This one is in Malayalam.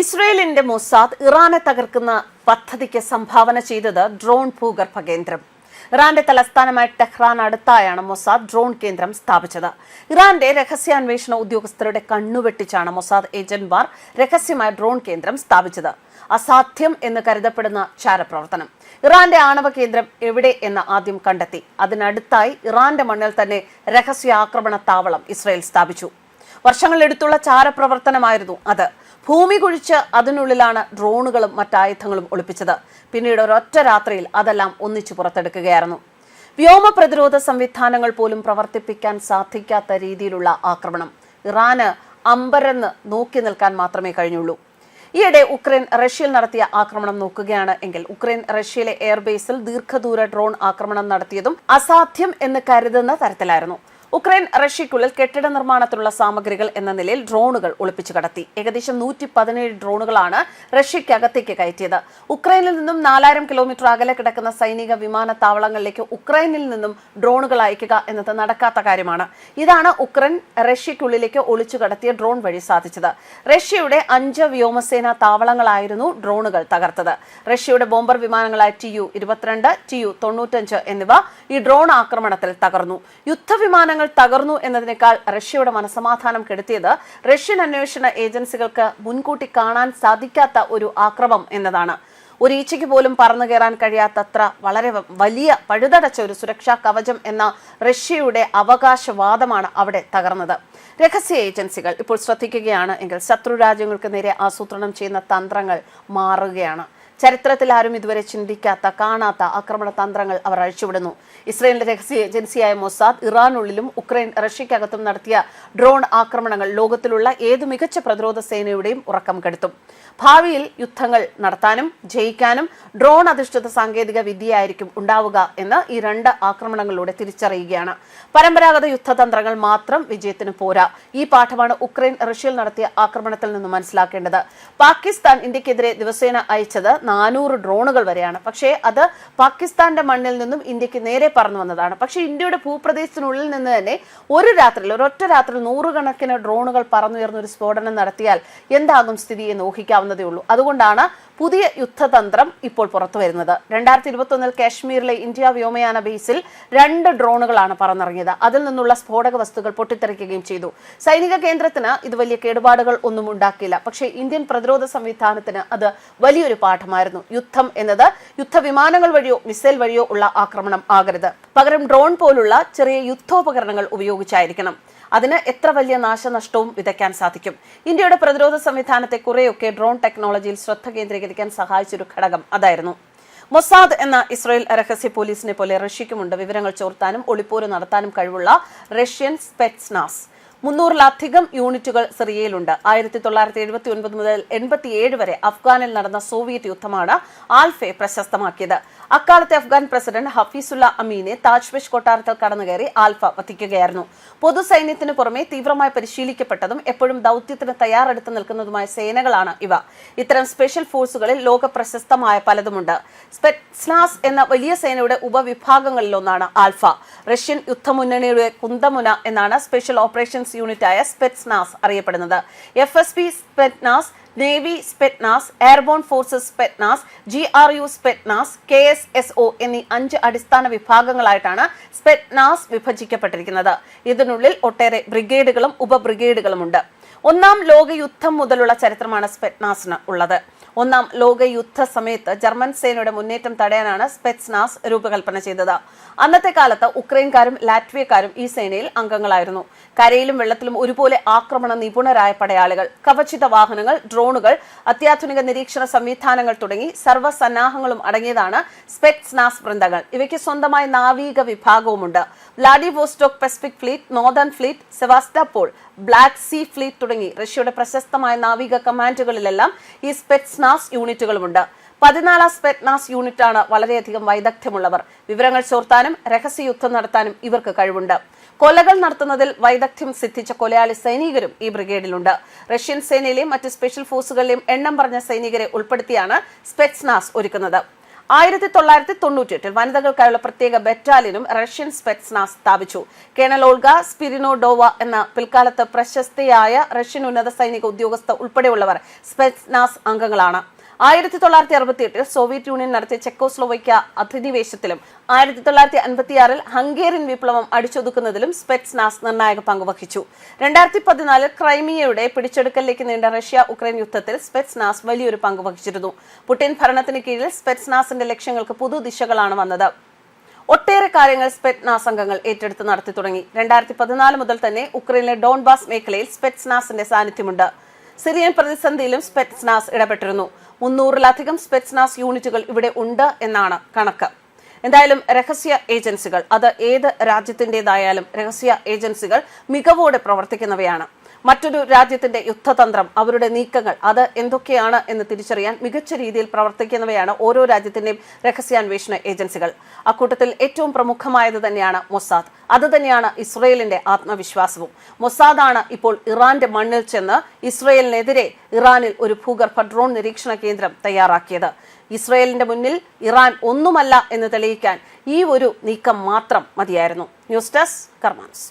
ഇസ്രയേലിന്റെ മൊസാദ് ഇറാനെ തകർക്കുന്ന പദ്ധതിക്ക് സംഭാവന ചെയ്തത് ഡ്രോൺ ഭൂഗർഭ കേന്ദ്രം. ഇറാന്റെ തലസ്ഥാനമായ ടെഹ്റാൻ അടുത്തായാണ് മൊസാദ് ഡ്രോൺ കേന്ദ്രം സ്ഥാപിച്ചത്. ഇറാന്റെ രഹസ്യാന്വേഷണ ഉദ്യോഗസ്ഥരുടെ കണ്ണുവെട്ടിച്ചാണ് മൊസാദ് ഏജന്റുമാർ രഹസ്യമായ ഡ്രോൺ കേന്ദ്രം സ്ഥാപിച്ചത്. അസാധ്യം എന്ന് കരുതപ്പെടുന്ന ചാരപ്രവർത്തനം. ഇറാന്റെ ആണവ കേന്ദ്രം എവിടെ എന്ന് ആദ്യം കണ്ടെത്തി. അതിനടുത്തായി ഇറാന്റെ മണ്ണിൽ തന്നെ രഹസ്യ ആക്രമണ താവളം ഇസ്രയേൽ സ്ഥാപിച്ചു. വർഷങ്ങളെടുത്തുള്ള ചാരപ്രവർത്തനമായിരുന്നു അത്. ഭൂമി കുഴിച്ച് അതിനുള്ളിലാണ് ഡ്രോണുകളും മറ്റായുധങ്ങളും ഒളിപ്പിച്ചത്. പിന്നീട് ഒരൊറ്റ രാത്രിയിൽ അതെല്ലാം ഒന്നിച്ചു പുറത്തെടുക്കുകയായിരുന്നു. വ്യോമ പ്രതിരോധ സംവിധാനങ്ങൾ പോലും പ്രവർത്തിപ്പിക്കാൻ സാധിക്കാത്ത രീതിയിലുള്ള ആക്രമണം. ഇറാന് അമ്പരന്ന് നോക്കി നിൽക്കാൻ മാത്രമേ കഴിഞ്ഞുള്ളൂ. ഈയിടെ ഉക്രൈൻ റഷ്യയിൽ നടത്തിയ ആക്രമണം നോക്കുകയാണ് എങ്കിൽ ഉക്രൈൻ റഷ്യയിലെ എയർബേസിൽ ദീർഘദൂര ഡ്രോൺ ആക്രമണം നടത്തിയതും അസാധ്യം എന്ന് കരുതുന്ന തരത്തിലായിരുന്നു. ഉക്രൈൻ റഷ്യക്കുള്ളിൽ കെട്ടിട നിർമ്മാണത്തിനുള്ള സാമഗ്രികൾ എന്ന നിലയിൽ ഡ്രോണുകൾ ഒളിപ്പിച്ചു കടത്തി. ഏകദേശം നൂറ്റി പതിനേഴ് ഡ്രോണുകളാണ് റഷ്യയ്ക്കകത്തേക്ക് കയറ്റിയത്. ഉക്രൈനിൽ നിന്നും നാലായിരം കിലോമീറ്റർ അകലെ കിടക്കുന്ന സൈനിക വിമാനത്താവളങ്ങളിലേക്ക് ഉക്രൈനിൽ നിന്നും ഡ്രോണുകൾ അയക്കുക എന്നത് നടക്കാത്ത കാര്യമാണ്. ഇതാണ് ഉക്രൈൻ റഷ്യക്കുള്ളിലേക്ക് ഒളിച്ചു കടത്തിയ ഡ്രോൺ വഴി സാധിച്ചത്. റഷ്യയുടെ അഞ്ച് വ്യോമസേന താവളങ്ങളായിരുന്നു ഡ്രോണുകൾ തകർത്തത്. റഷ്യയുടെ ബോംബർ വിമാനങ്ങളായ ടി യു ഇരുപത്തിരണ്ട് ടി യു തൊണ്ണൂറ്റഞ്ച് എന്നിവ ഈ ഡ്രോൺ ആക്രമണത്തിൽ തകർന്നു. യുദ്ധവിമാനങ്ങൾ തകർന്നു എന്നതിനേക്കാൾ റഷ്യയുടെ മനസമാധാനം കെടുത്തിയത് റഷ്യൻ അന്വേഷണ ഏജൻസികൾക്ക് മുൻകൂട്ടി കാണാൻ സാധിക്കാത്ത ഒരു ആക്രമം എന്നതാണ്. ഒരു ഈച്ചയ്ക്ക് പോലും പറന്നു കയറാൻ കഴിയാത്തത്ര വളരെ വലിയ പഴുതടച്ച ഒരു സുരക്ഷാ കവചം എന്ന റഷ്യയുടെ അവകാശവാദമാണ് അവിടെ തകർന്നത്. രഹസ്യ ഏജൻസികൾ ഇപ്പോൾ ശ്രദ്ധിക്കുകയാണ്. എങ്കിൽ ശത്രു രാജ്യങ്ങൾക്ക് നേരെ ആസൂത്രണം ചെയ്യുന്ന തന്ത്രങ്ങൾ മാറുകയാണ്. ചരിത്രത്തിൽ ആരും ഇതുവരെ ചിന്തിക്കാത്ത കാണാത്ത ആക്രമണ തന്ത്രങ്ങൾ അവർ അഴിച്ചുവിടുന്നു. ഇസ്രയേലിന്റെ രഹസ്യ ഏജൻസിയായ മൊസാദ് ഇറാനുള്ളിലും ഉക്രൈൻ റഷ്യക്കകത്തും നടത്തിയ ഡ്രോൺ ആക്രമണങ്ങൾ ലോകത്തിലുള്ള ഏത് മികച്ച പ്രതിരോധ സേനയുടെയും ഉറക്കം കെടുത്തും. ഭാവിയിൽ യുദ്ധങ്ങൾ നടത്താനും ജയിക്കാനും ഡ്രോൺ അധിഷ്ഠിത സാങ്കേതിക വിദ്യയായിരിക്കും ഉണ്ടാവുക എന്ന് ഈ രണ്ട് ആക്രമണങ്ങളിലൂടെ തിരിച്ചറിയുകയാണ്. പരമ്പരാഗത യുദ്ധതന്ത്രങ്ങൾ മാത്രം വിജയത്തിന് പോരാ. ഈ പാഠമാണ് ഉക്രൈൻ റഷ്യയിൽ നടത്തിയ ആക്രമണത്തിൽ നിന്ന് മനസ്സിലാക്കേണ്ടത്. പാകിസ്ഥാൻ ഇന്ത്യക്കെതിരെ ദിവസേന അയച്ചത് നാനൂറ് ഡ്രോണുകൾ വരെയാണ്. പക്ഷേ അത് പാകിസ്ഥാന്റെ മണ്ണിൽ നിന്നും ഇന്ത്യയ്ക്ക് നേരെ പറന്നു വന്നതാണ്. പക്ഷേ ഇന്ത്യയുടെ ഭൂപ്രദേശത്തിനുള്ളിൽ നിന്ന് തന്നെ ഒരു രാത്രിയിൽ ഒരൊറ്റ രാത്രിയിൽ നൂറുകണക്കിന് ഡ്രോണുകൾ പറന്നുയർന്ന ഒരു സ്ഫോടനം നടത്തിയാൽ എന്താകും സ്ഥിതി എന്ന് ഊഹിക്കാവുന്നതേ ഉള്ളൂ. അതുകൊണ്ടാണ് പുതിയ യുദ്ധതന്ത്രം ഇപ്പോൾ പുറത്തു വരുന്നത്. രണ്ടായിരത്തി ഇരുപത്തൊന്നിൽ കാശ്മീരിലെ ഇന്ത്യ വ്യോമയാന ബേസിൽ രണ്ട് ഡ്രോണുകളാണ് പറന്നിറങ്ങിയത്. അതിൽ നിന്നുള്ള സ്ഫോടക വസ്തുക്കൾ പൊട്ടിത്തെറിക്കുകയും ചെയ്തു. സൈനിക കേന്ദ്രത്തിന് ഇത് വലിയ കേടുപാടുകൾ ഒന്നും ഉണ്ടാക്കിയില്ല. പക്ഷേ ഇന്ത്യൻ പ്രതിരോധ സംവിധാനത്തിന് അത് വലിയൊരു പാഠമായിരുന്നു. യുദ്ധം എന്നത് യുദ്ധവിമാനങ്ങൾ വഴിയോ മിസൈൽ വഴിയോ ഉള്ള ആക്രമണം ആകരുത്. പകരം ഡ്രോൺ പോലുള്ള ചെറിയ യുദ്ധോപകരണങ്ങൾ ഉപയോഗിച്ചായിരിക്കണം. അതിന് എത്ര വലിയ നാശനഷ്ടവും വിതയ്ക്കാൻ സാധിക്കും? ഇന്ത്യയുടെ പ്രതിരോധ സംവിധാനത്തെ കുറേയൊക്കെ ഡ്രോൺ ടെക്നോളജിയിൽ ശ്രദ്ധ കേന്ദ്രീകരിക്കാൻ സഹായിച്ചൊരു ഘടകം അതായിരുന്നു. മൊസാദ് എന്ന ഇസ്രായേൽ രഹസ്യ പോലീസിനെ പോലെ റഷ്യക്കുമുണ്ട് വിവരങ്ങൾ ചോർത്താനും ഒളിപ്പോര് നടത്താനും കഴിവുള്ള റഷ്യൻ സ്പെറ്റ്സ്നാസ്. മുന്നൂറിലധികം യൂണിറ്റുകൾ സിറിയയിലുണ്ട്. ആയിരത്തി തൊള്ളായിരത്തി എഴുപത്തി ഒൻപത് മുതൽ എൺപത്തിയേഴ് വരെ അഫ്ഗാനിൽ നടന്ന സോവിയറ്റ് യുദ്ധമാണ് ആൽഫെ പ്രശസ്തമാക്കിയത്. അക്കാലത്തെ അഫ്ഗാൻ പ്രസിഡന്റ് ഹഫീസുല്ല അമീനെ താജ്പെഷ് കൊട്ടാരത്തിൽ കടന്നുകയറി ആൽഫ വധിക്കുകയായിരുന്നു. പൊതുസൈന്യത്തിന് പുറമെ തീവ്രമായി പരിശീലിക്കപ്പെട്ടതും എപ്പോഴും ദൗത്യത്തിന് തയ്യാറെടുത്ത് നിൽക്കുന്നതുമായ സേനകളാണ് ഇവ. ഇത്തരം സ്പെഷ്യൽ ഫോഴ്സുകളിൽ ലോക പ്രശസ്തമായ പലതുമുണ്ട്. സ്പെറ്റ്സ്നാസ് എന്ന വലിയ സേനയുടെ ഉപവിഭാഗങ്ങളിലൊന്നാണ് ആൽഫ. റഷ്യൻ യുദ്ധമുന്നണിയുടെ കുന്തമുന എന്നാണ് സ്പെഷ്യൽ ഓപ്പറേഷൻസ് യൂണിറ്റായ സ്പെറ്റ്സ്നാസ് അറിയപ്പെടുന്നത്. F S B Spetsnaz navy Spetsnaz airborne forces Spetsnaz G R U Spetsnaz K S S O എന്നീ അഞ്ച് അടിസ്ഥാന വിഭാഗങ്ങളായിട്ടാണ് സ്പെറ്റ്നാസ് വിഭജിക്കപ്പെട്ടിരിക്കുന്നത്. ഇതിനുള്ളിൽ ഒട്ടേറെ ബ്രിഗേഡുകളും ഉപബ്രിഗേഡുകളും ഉണ്ട് ഒന്നാം ലോക യുദ്ധം മുതലുള്ള ചരിത്രമാണ് സ്പെറ്റ്നാസിന് ഉള്ളത്. ഒന്നാം ലോക യുദ്ധ സമയത്ത് ജർമ്മൻ സേനയുടെ മുന്നേറ്റം തടയാനാണ് സ്പെറ്റ്സ്നാസ് രൂപകൽപ്പന ചെയ്തത്. അന്നത്തെ കാലത്ത് ഉക്രൈൻകാരും ലാറ്റ്വിയക്കാരും ഈ സേനയിൽ അംഗങ്ങളായിരുന്നു. കരയിലും വെള്ളത്തിലും ഒരുപോലെ ആക്രമണ നിപുണരായ പടയാളികൾ കവചിത വാഹനങ്ങൾ ഡ്രോണുകൾ അത്യാധുനിക നിരീക്ഷണ സംവിധാനങ്ങൾ തുടങ്ങി സർവസന്നാഹങ്ങളും അടങ്ങിയതാണ് സ്പെറ്റ്സ്നാസ് വൃന്ദങ്ങൾ. ഇവയ്ക്ക് സ്വന്തമായ നാവിക വിഭാഗവുമുണ്ട്. Vladivostok Pacific fleet northern fleet Sevastopol Black Sea fleet തുടങ്ങി. റഷ്യയുടെ പ്രശസ്തമായ നാവിക കമാൻഡുകളിലെല്ലാം ഈ സ്പെറ്റ്സ്നാസ് യൂണിറ്റുകളുമുണ്ട്. പതിനാലാം സ്പെറ്റ്നാസ് യൂണിറ്റാണ് വളരെയധികം വൈദഗ്ധ്യമുള്ളവർ. വിവരങ്ങൾ ചോർത്താനും രഹസ്യ യുദ്ധം നടത്താനും ഇവർക്ക് കഴിവുണ്ട്. കൊലകൾ നടത്തുന്നതിൽ വൈദഗ്ധ്യം സിദ്ധിച്ച കൊലയാളി സൈനികരും ഈ ബ്രിഗേഡിലുണ്ട്. റഷ്യൻ സേനയിലെയും മറ്റ് സ്പെഷ്യൽ ഫോഴ്സുകളിലെയും എണ്ണം പറഞ്ഞ സൈനികരെ ഉൾപ്പെടുത്തിയാണ് സ്പെറ്റ്സ്നാസ് ഒരുക്കുന്നത്. ആയിരത്തി തൊള്ളായിരത്തി തൊണ്ണൂറ്റിയെട്ടിൽ വനിതകൾക്കായുള്ള പ്രത്യേക ബറ്റാലിയനും റഷ്യൻ സ്പെറ്റ്സ്നാസ് സ്ഥാപിച്ചു. കേണൽ ഓൾഗ സ്പിരിനോഡോവ എന്ന പിൽക്കാലത്ത് പ്രശസ്തയായ റഷ്യൻ ഉന്നത സൈനിക ഉദ്യോഗസ്ഥ ഉൾപ്പെടെയുള്ളവർ സ്പെറ്റ്സ്നാസ് അംഗങ്ങളാണ്. ആയിരത്തി തൊള്ളായിരത്തി അറുപത്തി എട്ടിൽ സോവിയറ്റ് യൂണിയൻ നടത്തിയ ചെക്കോസ്ലോവയ്ക്ക അധിനിവേശത്തിലും ആയിരത്തി തൊള്ളായിരത്തി അൻപത്തിയാറിൽ ഹംഗേറിയൻ വിപ്ലവം അടിച്ചൊതുക്കുന്നതിലും സ്പെറ്റ്സ്നാസ് നിർണായക പങ്കുവഹിച്ചു രണ്ടായിരത്തി പതിനാലിൽ ക്രൈമിയയുടെ പിടിച്ചെടുക്കലിലേക്ക് നീണ്ട റഷ്യ ഉക്രൈൻ യുദ്ധത്തിൽ സ്പെറ്റ്സ്നാസ് വലിയൊരു പങ്ക് വഹിച്ചിരുന്നു. പുടിൻ ഭരണത്തിന് കീഴിൽ സ്പെറ്റ്സ്നാസിന്റെ ലക്ഷ്യങ്ങൾക്ക് പുതുദിശകളാണ് വന്നത്. ഒട്ടേറെ കാര്യങ്ങൾ സ്പെറ്റ്നാസ് അംഗങ്ങൾ ഏറ്റെടുത്ത് നടത്തി തുടങ്ങി. രണ്ടായിരത്തി പതിനാല് മുതൽ തന്നെ ഉക്രൈനിലെ ഡോൺബാസ് മേഖലയിൽ സ്പെറ്റ്സ്നാസിന്റെ സാന്നിധ്യമുണ്ട്. സിറിയൻ പ്രതിസന്ധിയിലും സ്പെറ്റ്സ്നാസ് ഇടപെട്ടിരുന്നു. മുന്നൂറിലധികം സ്പെറ്റ്സ്നാസ് യൂണിറ്റുകൾ ഇവിടെ ഉണ്ട് എന്നാണ് കണക്ക്. എന്തായാലും രഹസ്യ ഏജൻസികൾ അത് ഏത് രാജ്യത്തിന്റെതായാലും രഹസ്യ ഏജൻസികൾ മികവോടെ പ്രവർത്തിക്കുന്നവയാണ്. മറ്റൊരു രാജ്യത്തിന്റെ യുദ്ധതന്ത്രം അവരുടെ നീക്കങ്ങൾ അത് എന്തൊക്കെയാണ് എന്ന് തിരിച്ചറിയാൻ മികച്ച രീതിയിൽ പ്രവർത്തിക്കുന്നവയാണ് ഓരോ രാജ്യത്തിന്റെയും രഹസ്യാന്വേഷണ ഏജൻസികൾ. അക്കൂട്ടത്തിൽ ഏറ്റവും പ്രമുഖമായത് തന്നെയാണ് മൊസാദ്. അത് തന്നെയാണ് ഇസ്രയേലിന്റെ ആത്മവിശ്വാസവും. മൊസാദാണ് ഇപ്പോൾ ഇറാന്റെ മണ്ണിൽ ചെന്ന് ഇസ്രയേലിനെതിരെ ഇറാനിൽ ഒരു ഭൂഗർഭ ഡ്രോൺ നിരീക്ഷണ കേന്ദ്രം തയ്യാറാക്കിയത്. ഇസ്രയേലിന്റെ മുന്നിൽ ഇറാൻ ഒന്നുമല്ല എന്ന് തെളിയിക്കാൻ ഈ ഒരു നീക്കം മാത്രം മതിയായിരുന്നു. News desk കർമാൻസ്.